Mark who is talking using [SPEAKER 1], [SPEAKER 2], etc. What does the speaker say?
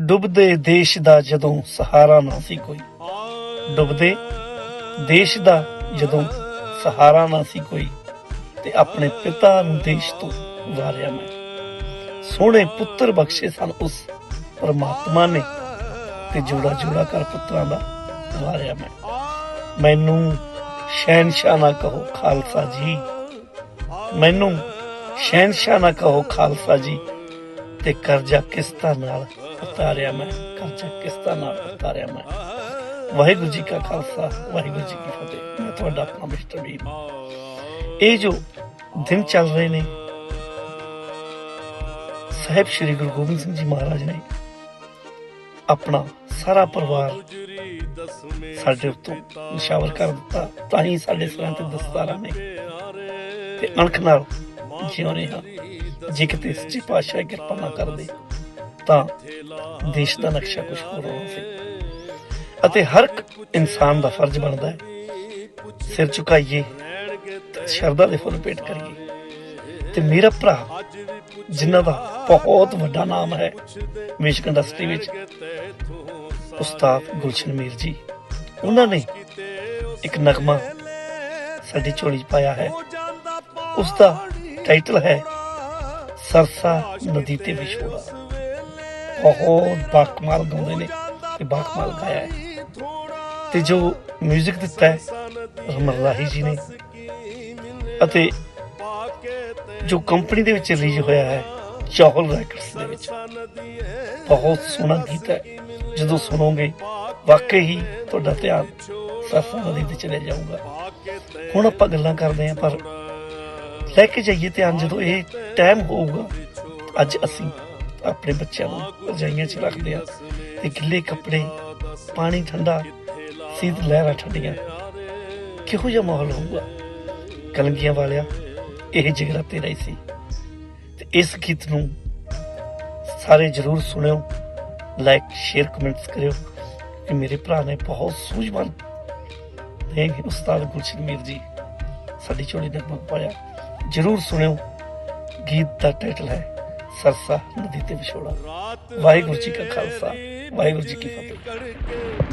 [SPEAKER 1] ਡੁੱਬਦੇ ਦੇਸ਼ ਦਾ ਜਦੋਂ ਸਹਾਰਾ ਨਾ ਸੀ ਕੋਈ। ਡੁੱਬਦੇ ਦੇਸ਼ ਦਾ ਜਦੋਂ ਸਹਾਰਾ ਨਾ ਸੀ ਕੋਈ, ਤੇ ਆਪਣੇ ਪਿਤਾ ਨੂੰ ਦੇਸ਼ ਤੋਂ ਵਾਰਿਆ ਮੈਂ। ਸੋਹਣੇ ਪੁੱਤਰ ਬਖਸ਼ੇ ਸਨ ਉਸ ਪਰਮਾਤਮਾ ਨੇ, ਤੇ ਜੋੜਾ ਜੋੜਾ ਕਰ ਪੁੱਤਰਾਂ ਦਾ ਵਾਰਿਆ ਮੈਂ। ਮੈਨੂੰ ਸ਼ਹਿਨशाह ਨਾ ਕਹੋ ਖਾਲਸਾ ਜੀ। ਮੈਨੂੰ ਸ਼ਹਿਨशाह ਨਾ ਕਹੋ ਖਾਲਸਾ ਜੀ, ਤੇ ਕਰਜ਼ਾ ਕਿਸ ਤਰ੍ਹਾਂ ਨਾਲ ਉਤਾਰਿਆ ਮੈਂ ਕਰਜ਼ਾ ਕਿਸ਼ਤਾਂ ਨਾਲ ਉਤਾਰਿਆ ਮੈਂ। ਵਾਹਿਗੁਰੂ ਜੀ ਕਾ ਖਾਲਸਾ, ਵਾਹਿਗੁਰੂ ਜੀ ਕੀ ਫਤਿਹ। ਮੈਂ ਤੁਹਾਡਾ ਆਪਣਾ ਮਿਸਟਰ ਵੀ ਇਹ ਜੋ ਦਿਨ ਚੱਲ ਰਹੇ ਨੇ, ਸਾਹਿਬ ਸ੍ਰੀ ਗੁਰੂ ਗੋਬਿੰਦ ਸਿੰਘ ਜੀ ਮਹਾਰਾਜ ਨੇ ਆਪਣਾ ਸਾਰਾ ਪਰਿਵਾਰ ਸਾਡੇ ਉੱਤੋਂ ਨਿਸ਼ਾਵਰ ਕਰ ਦਿੱਤਾ, ਤਾਂ ਹੀ ਸਾਡੇ ਸਿਰਾਂ ਤੇ ਦਸਤਾਰਾਂ ਨੇ। ਤੇ ਅਣਖ ਨਾਲ ਜਿਉਣੇ ਹਾਂ। ਜੇ ਕਿਤੇ ਸੱਚੀ ਪਾਤਸ਼ਾਹ ਕਿਰਪਾ ਨਾ ਕਰਦੇ ਤਾਂ ਦੇਸ਼ ਦਾ ਨਕਸ਼ਾ ਕੁਝ ਹੋਰ ਹੋਣਾ ਸੀ ਅਤੇ ਹਰ ਇਨਸਾਨ ਦਾ ਫਰਜ਼ ਬਣਦਾ ਹੈ, ਸਿਰ ਝੁਕਾਈਏ, ਸ਼ਰਧਾ ਦੇ ਫੁੱਲ ਭੇਟ ਕਰੀਏ। ਤੇ ਮੇਰਾ ਭਰਾ, ਜਿਨ੍ਹਾਂ ਦਾ ਬਹੁਤ ਵੱਡਾ ਨਾਮ ਹੈ ਮਿਊਜ਼ਿਕ ਇੰਡਸਟਰੀ ਵਿੱਚ, ਉਸਤਾਦ ਗੁਲਸ਼ਨ ਮੀਰ ਜੀ, ਉਹਨਾਂ ਨੇ ਇੱਕ ਨਗਮਾ ਸਾਡੀ ਝੋਲੀ ਪਾਇਆ ਹੈ। ਉਸ ਦਾ ਟਾਈਟਲ ਹੈ ਸਰਸਾ ਨਦੀ ਤੇ ਵਿਛੋੜਾ। ਬਹੁਤ ਬਾਕਮਾਲ ਗਾਉਂਦੇ ਨੇ ਤੇ ਬਾਕਮਾਲ ਗਾਇਆ ਹੈ। ਤੇ ਜੋ 뮤직 ਦਿੱਤਾ ਹੈ ਰਮਰਲਾਹੀ ਜੀ ਨੇ ਅਤੇ ਜੋ ਕੰਪਨੀ ਦੇ ਵਿੱਚ ਰਿਲੀਜ਼ ਹੋਇਆ ਹੈ, ਚਾਹਲ ਰੈਕਰਡਸ ਦੇ ਵਿੱਚ। ਬਹੁਤ ਸੋਹਣਾ ਗੀਤ ਹੈ। ਜਦੋਂ ਸੁਣੋਗੇ, ਵਾਕਈ ਹੀ ਤੁਹਾਡਾ ਧਿਆਨ ਸਰਸਾ ਨਦੀ ਤੇ ਚਲੇ ਜਾਊਗਾ। ਹੁਣ ਆਪਾਂ ਗੱਲਾਂ ਕਰਦੇ ਹਾਂ, ਪਰ ਲੈ ਕੇ ਜਾਈਏ ਧਿਆਨ ਜਦੋਂ ਇਹ ਟਾਈਮ ਹੋਊਗਾ, ਅੱਜ ਅਸੀਂ ਆਪਣੇ ਬੱਚਿਆਂ ਨੂੰ ਰਜਾਈਆਂ 'ਚ ਰੱਖਦੇ ਆ ਤੇ ਗਿੱਲੇ ਕੱਪੜੇ, ਪਾਣੀ ਠੰਡਾ ਸੀਤ ਲਹਿਰਾਂ ਠੰਡੀਆਂ। ਕਿਹੋ ਜਿਹਾ ਮਾਹੌਲ ਹੋਊਗਾ? ਕਲੰਗੀਆਂ ਵਾਲਿਆ, ਇਹ ਜਿਗਰਾ ਤੇਰਾ ਹੀ ਸੀ। ਤੇ ਇਸ ਗੀਤ ਨੂੰ ਸਾਰੇ ਜਰੂਰ ਸੁਣਿਓ ਲਾਈਕ ਸ਼ੇਅਰ ਕਮੈਂਟਸ ਕਰਿਓ ਕਿ ਮੇਰੇ ਭਰਾ ਨੇ ਬਹੁਤ ਸੂਝਵਾਨ ਨੇ ਉਸਤਾਦ ਗੁਲਸ਼ਨ ਮੀਰ ਜੀ, ਸਾਡੀ ਝੋਲੀ ਦੇ ਪਾਇਆ ਜਰੂਰ ਸੁਣਿਓ, ਗੀਤ ਦਾ ਟਾਈਟਲ ਹੈ ਸਰਸਾ ਨਦੀ ਤੇ ਵਿਛੋੜਾ। ਵਾਹਿਗੁਰੂ ਜੀ ਕਾ ਖਾਲਸਾ ਵਾਹਿਗੁਰੂ ਜੀ ਕੀ ਫਤਿਹ।